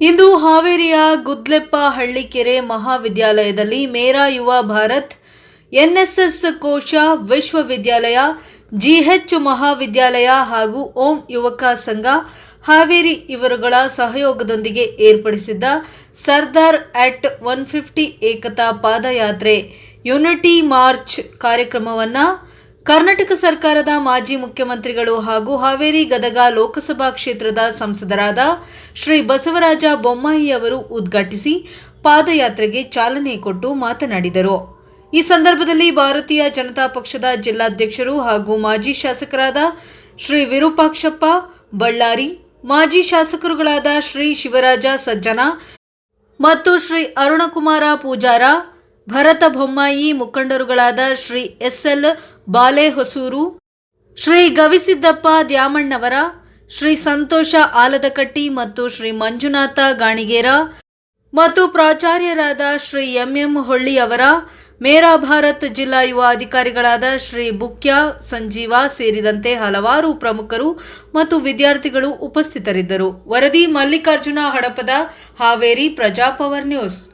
ಇಂದು ಹಾವೇರಿಯ ಗುದ್ಲೆಪ್ಪ ಹಳ್ಳಿಕೆರೆ ಮಹಾವಿದ್ಯಾಲಯದಲ್ಲಿ ಮೇರಾ ಯುವ ಭಾರತ್, ಎನ್ಎಸ್ಎಸ್ ಕೋಶ ವಿಶ್ವವಿದ್ಯಾಲಯ, ಜಿಎಚ್ ಮಹಾವಿದ್ಯಾಲಯ ಹಾಗೂ ಓಂ ಯುವಕ ಸಂಘ ಹಾವೇರಿ ಇವರುಗಳ ಸಹಯೋಗದೊಂದಿಗೆ ಏರ್ಪಡಿಸಿದ್ದ ಸರ್ದಾರ್ ಅಟ್ ಒನ್ ಫಿಫ್ಟಿ ಏಕತಾ ಪಾದಯಾತ್ರೆ ಯುನಿಟಿ ಮಾರ್ಚ್ ಕಾರ್ಯಕ್ರಮವನ್ನು ಕರ್ನಾಟಕ ಸರ್ಕಾರದ ಮಾಜಿ ಮುಖ್ಯಮಂತ್ರಿಗಳು ಹಾಗೂ ಹಾವೇರಿ ಗದಗ ಲೋಕಸಭಾ ಕ್ಷೇತ್ರದ ಸಂಸದರಾದ ಶ್ರೀ ಬಸವರಾಜ ಬೊಮ್ಮಾಯಿ ಅವರು ಉದ್ಘಾಟಿಸಿ ಪಾದಯಾತ್ರೆಗೆ ಚಾಲನೆ ಕೊಟ್ಟು ಮಾತನಾಡಿದರು. ಈ ಸಂದರ್ಭದಲ್ಲಿ ಭಾರತೀಯ ಜನತಾ ಪಕ್ಷದ ಜಿಲ್ಲಾಧ್ಯಕ್ಷರು ಹಾಗೂ ಮಾಜಿ ಶಾಸಕರಾದ ಶ್ರೀ ವಿರೂಪಾಕ್ಷಪ್ಪ, ಬಳ್ಳಾರಿ, ಮಾಜಿ ಶಾಸಕರುಗಳಾದ ಶ್ರೀ ಶಿವರಾಜ ಸಜ್ಜನ ಮತ್ತು ಶ್ರೀ ಅರುಣಕುಮಾರ ಪೂಜಾರ, ಭರತ ಬೊಮ್ಮಾಯಿ ಮುಖಂಡರುಗಳಾದ ಶ್ರೀ ಎಸ್ಎಲ್ ಬಾಲೆಹೊಸೂರು, ಶ್ರೀ ಗವಿಸಿದ್ದಪ್ಪ ದ್ಯಾಮಣ್ಣವರ, ಶ್ರೀ ಸಂತೋಷ ಆಲದಕಟ್ಟಿ ಮತ್ತು ಶ್ರೀ ಮಂಜುನಾಥ ಗಾಣಿಗೇರ ಮತ್ತು ಪ್ರಾಚಾರ್ಯರಾದ ಶ್ರೀ ಎಂಎಂ ಹೊಳ್ಳಿ ಅವರ, ಮೇರಾ ಭಾರತ್ ಜಿಲ್ಲಾ ಯುವ ಅಧಿಕಾರಿಗಳಾದ ಶ್ರೀ ಬುಕ್ಯ ಸಂಜೀವ ಸೇರಿದಂತೆ ಹಲವಾರು ಪ್ರಮುಖರು ಮತ್ತು ವಿದ್ಯಾರ್ಥಿಗಳು ಉಪಸ್ಥಿತರಿದ್ದರು. ವರದಿ ಮಲ್ಲಿಕಾರ್ಜುನ ಹಡಪದ ಹಾವೇರಿ ಪ್ರಜಾಪವರ್ ನ್ಯೂಸ್.